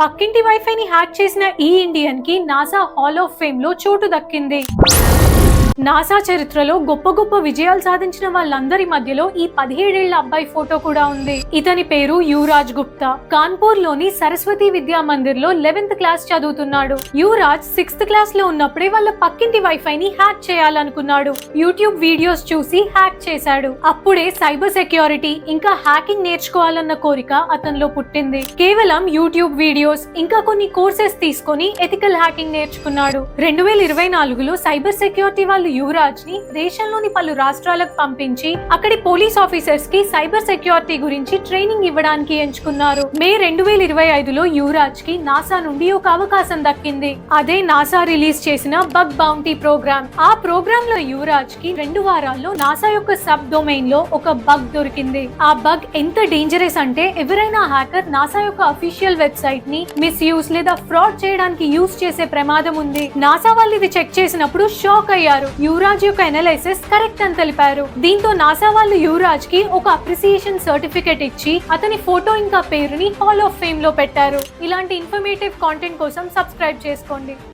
పక్కింటి వైఫైని హ్యాక్ చేసిన ఈ ఇండియన్కి నాసా హాల్ ఆఫ్ ఫేమ్లో చోటు దక్కింది. నాసా చరిత్రలో గొప్ప గొప్ప విజయాలు సాధించిన వాళ్ళందరి మధ్యలో ఈ పదిహేడేళ్ళ అబ్బాయి ఫోటో కూడా ఉంది. ఇతని పేరు యువరాజ్ గుప్తా. కాన్పూర్లోని సరస్వతి విద్యా మందిర్లో లెవెన్త్ క్లాస్ చదువుతున్నాడు. యువరాజ్ సిక్స్త్ క్లాస్లో ఉన్నప్పుడే వాళ్ళ పక్కింటి వైఫై ని హ్యాక్ చేయాలనుకున్నాడు. యూట్యూబ్ వీడియోస్ చూసి హ్యాక్ చేశాడు. అప్పుడే సైబర్ సెక్యూరిటీ ఇంకా హ్యాకింగ్ నేర్చుకోవాలన్న కోరిక అతనిలో పుట్టింది. కేవలం యూట్యూబ్ వీడియో వీడియోస్ ఇంకా కొన్ని కోర్సెస్ తీసుకొని ఎథికల్ హ్యాకింగ్ నేర్చుకున్నాడు. రెండు వేల ఇరవై నాలుగులో సైబర్ సెక్యూరిటీ వాళ్ళు యువరాజ్ని దేశంలోని పలు రాష్ట్రాలకు పంపించి అక్కడి పోలీస్ ఆఫీసర్స్కి సైబర్ సెక్యూరిటీ గురించి ట్రైనింగ్ ఇవ్వడానికి ఎంచుకున్నారు. మే రెండు వేల ఇరవై ఐదులో యువరాజ్కి నాసా నుండి ఒక అవకాశం దక్కింది. అదే నాసా రిలీజ్ చేసిన బగ్ బౌంటీ ప్రోగ్రామ్. ఆ ప్రోగ్రామ్లో యువరాజ్కి రెండు వారాల్లో నాసా యొక్క సబ్ డొమైన్లో ఒక బగ్ దొరికింది. ఆ బగ్ ఎంత డేంజరస్ అంటే ఎవరైనా హ్యాకర్ నాసా యొక్క అఫీషియల్ వెబ్సైట్ని ని మిస్యూజ్ లేదా ఫ్రాడ్ చేయడానికి యూజ్ చేసే ప్రమాదం ఉంది. నాసా వాళ్ళు ఇది చెక్ చేసినప్పుడు షాక్ అయ్యారు. యువరాజ్ యొక్క ఎనలైసిస్ కరెక్ట్ అని తెలిపారు. దీంతో నాసా వాళ్ళు యువరాజ్కి ఒక అప్రిసియేషన్ సర్టిఫికేట్ ఇచ్చి అతని ఫోటో ఇంకా పేరుని హాల్ ఆఫ్ ఫేమ్లో పెట్టారు. ఇలాంటి ఇన్ఫర్మేటివ్ కాంటెంట్ కోసం సబ్స్క్రైబ్ చేసుకోండి.